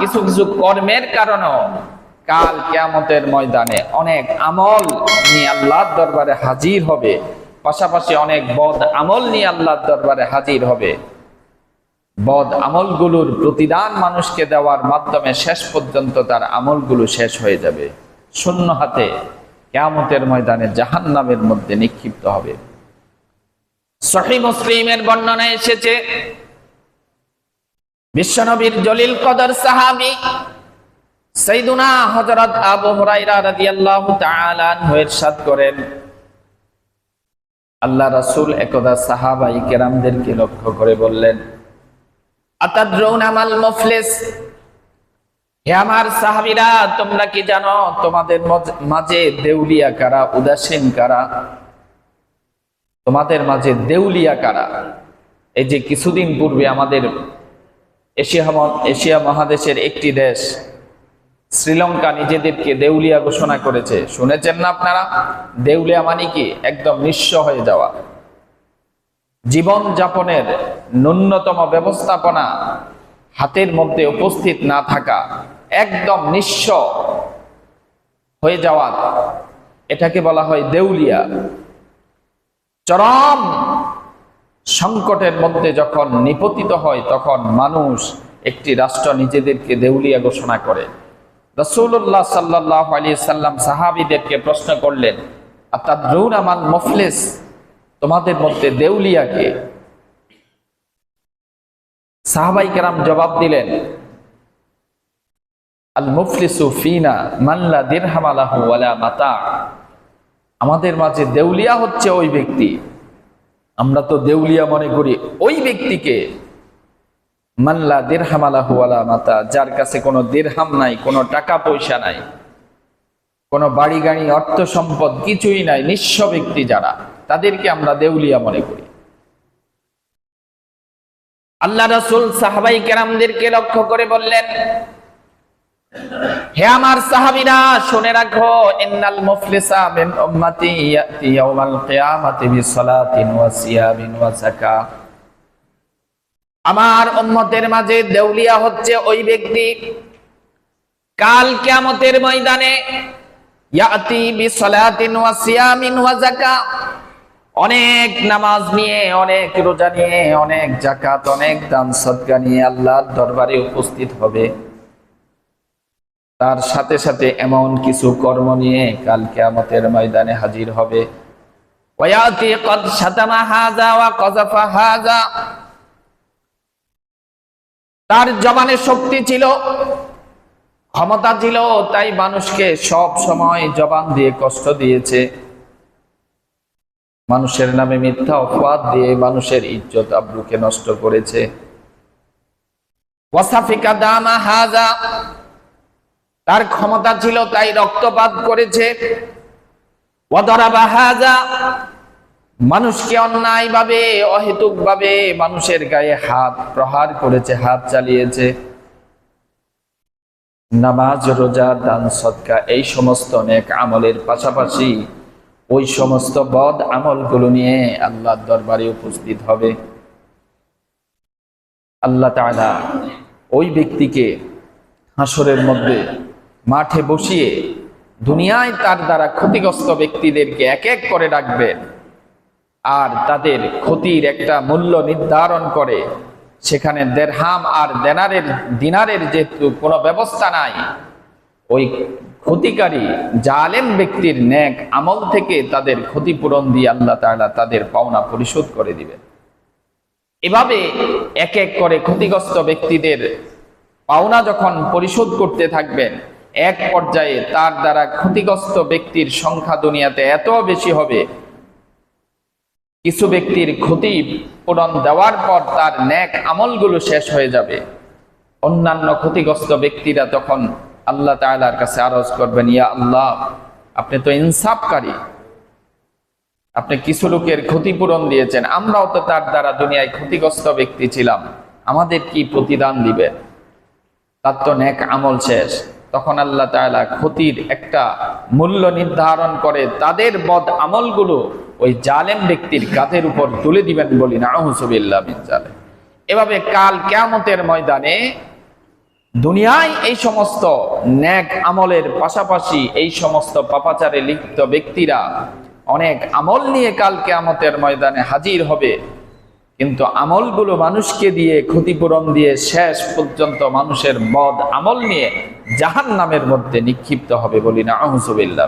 কিছু কিছু কর্মের কারণেও কাল কেয়ামতের ময়দানে অনেক আমল নিয়ে আল্লাহর দরবারে হাজির হবে। পাশাপাশি অনেক বদ আমল নিয়ে আল্লাহর দরবারে হাজির হবে। বদ আমলগুলোর প্রতিদান মানুষকে দেওয়ার মাধ্যমে শেষ পর্যন্ত তার আমলগুলো শেষ হয়ে যাবে। শূন্য হাতে কেয়ামতের ময়দানে জাহান্নামের মধ্যে নিক্ষিপ্ত হবে। সহি মুসলিমের বর্ণনা এসেছে বিশ্বনবীর জলিল কদর সাহাবি সাইদুনা হযরত আবু হুরায়রা রাদিয়াল্লাহু তাআলা ইরশাদ করেন, আল্লাহ রাসূল একদা সাহাবাই কেরামদেরকে লক্ষ্য করে বললেন আতাদ্রুন আমাল মুফলিস? হে আমার সাহাবীরা, তোমরা কি জানো তোমাদের মাঝে দেউলিয়া কারা, উদাসীন কারা? তোমাদের মাঝে দেউলিয়া কারা? এই যে কিছুদিন পূর্বে আমাদের এশিয়া এশিয়া মহাদেশের একটি দেশ। শ্রীলঙ্কা নিজেদেরকে দেউলিয়া ঘোষণা করেছে। শুনেছেন না আপনারা? দেউলিয়া মানে কি? একদম নিঃস্ব হয়ে যাওয়া। জীবন যাপনের ন্যূনতম ব্যবস্থাপনা হাতের মধ্যে উপস্থিত না থাকা, একদম নিঃস্ব হয়ে যাওয়া। এটাকে বলা হয় দেউলিয়া। চরম সংকটের মধ্যে যখন নিপতিত হয়, তখন মানুষ একটি রাষ্ট্র নিজেদেরকে দেউলিয়া ঘোষণা করে। রসুল্লাহ সাল্লাহ আলী সাল্লাম সাহাবিদেরকে প্রশ্ন করলেন, আতাদ্রুন আমাল মুফলিস? তোমাদের মধ্যে দেউলিয়াকে সাহাবাই কেরাম জবাব দিলেন, আল মাতা। আমাদের মাঝে দেউলিয়া হচ্ছে ওই ব্যক্তি। আমরা তো দেউলিয়া মনে করি, ওই ব্যক্তিকে মাল্লা দিরহামালাহু ওয়ালা মাতা, যার কাছে কোনো দিরহাম নাই, কোনো টাকা পয়সা নাই, কোনো বাড়ি গাড়ি, অর্থ সম্পদ কিছুই নাই, নিঃস্ব ব্যক্তি যারা, তাদেরকে আমরা দেউলিয়া মনে করি। আল্লাহ রাসূল সাহাবাই কেরামদেরকে লক্ষ্য করে বললেন হে আমার সাহাবীরা, শুনে রাখো, ইন্নাল মুফলিসা মিন উম্মতি ইয়াতি ইয়াউমাল কিয়ামাতি বিসসালাতিন ওয়া সিয়ামিন ওয়া যাকাহ আমার উম্মতের মাঝে দেউলিয়া হচ্ছে ওই ব্যক্তি। কাল কিয়ামতের ময়দানে ইয়াতি বিসসালাতিন ওয়া সিয়ামিন ওয়া যাকাহ অনেক নামাজ নিয়ে, অনেক রোজা নিয়ে, অনেক জাকাত অনেক দান সদকা নিয়ে আল্লাহর দরবারে উপস্থিত হবে। তার সাথে সাথে এমন কিছু কর্ম নিয়ে কাল কিয়ামতের ময়দানে হাজির হবে। তার জবানে শক্তি ছিল, ক্ষমতা ছিল, তাই মানুষকে সব সময় জবান দিয়ে কষ্ট দিয়েছে। মানুষের নামে মিথ্যা অপবাদ দিয়ে মানুষের ইজ্জত আব্রুকে নষ্ট করেছে। ওয়াসাফিকা দামা হাজা। তার ক্ষমতা ছিল তাই রক্তপাত করেছে। মানুষকে অন্যায় ভাবে অহেতুক ভাবে মানুষের গায়ে হাত প্রহার করেছে, হাত চালিয়েছে। নামাজ, রোজা, দান সৎকা এই সমস্ত অনেক আমলের পাশাপাশি ওই সমস্ত বদ আমলগুলো নিয়ে আল্লাহর দরবারে উপস্থিত হবে। আল্লাহ ওই ব্যক্তিকে হাসরের মধ্যে মাঠে বসিয়ে দুনিয়ায় তার দ্বারা ক্ষতিগ্রস্ত ব্যক্তিদেরকে এক এক করে ডাকবেন। আর তাদের ক্ষতির একটা মূল্য নির্ধারণ করে। সেখানে দেড়হাম আর দেনারের, দিনারের যেহেতু কোনো ব্যবস্থা নাই, ওই ক্ষতিকারী জালেম ব্যক্তির ন্যাক আমল থেকে তাদের ক্ষতিপূরণ দিয়ে আল্লাহ তাআলা তাদের পাওনা পরিশোধ করে দিবেন। এভাবে এক এক করে ক্ষতিগ্রস্ত ব্যক্তিদের পাওনা যখন পরিশোধ করতে থাকবেন এক পর্যায়ে তার দ্বারা ক্ষতিগ্রস্ত ব্যক্তির সংখ্যা দুনিয়াতে এত বেশি হবে। কিছু ব্যক্তির ক্ষতি পূরণ দেওয়ার পর তার ন্যাক আমলগুলো শেষ হয়ে যাবে। অন্যান্য ক্ষতিগ্রস্ত ব্যক্তিরা তখন আল্লাহ তাআলার কাছে আরজ করবেন, ইয়া আল্লাহ, আপনি তো ইনসাফকারী। আপনি কিছু লোকের ক্ষতিপূরণ দিয়েছেন, আমরাও তো তার দ্বারা দুনিয়ায় ক্ষতিগ্রস্ত ব্যক্তি ছিলাম। আমাদের কি প্রতিদান দিবেন তার তো ন্যাক আমল শেষ। তখন আল্লাহ তাআলা ক্ষতির একটা মূল্য নির্ধারণ করে তাদের বদ আমলগুলো ওই জালেম ব্যক্তির কাঁধের উপর তুলে দিবেন বলি না আহসুবিল্লাহ বিন জালেম এভাবে কাল কেয়ামতের ময়দানে দুনিয়ায় এই সমস্ত ন্যাক আমলের পাশাপাশি এই সমস্ত পাপাচারে লিপ্ত ব্যক্তিরা অনেক আমল নিয়ে কাল কেয়ামতের ময়দানে হাজির হবে। কিন্তু আমলগুলো মানুষকে দিয়ে, ক্ষতিপূরণ দিয়ে শেষ পর্যন্ত মানুষের মদ আমল নিয়ে জাহান নামের মধ্যে নিক্ষিপ্ত হবে বলি না আহসুবিল্লাহ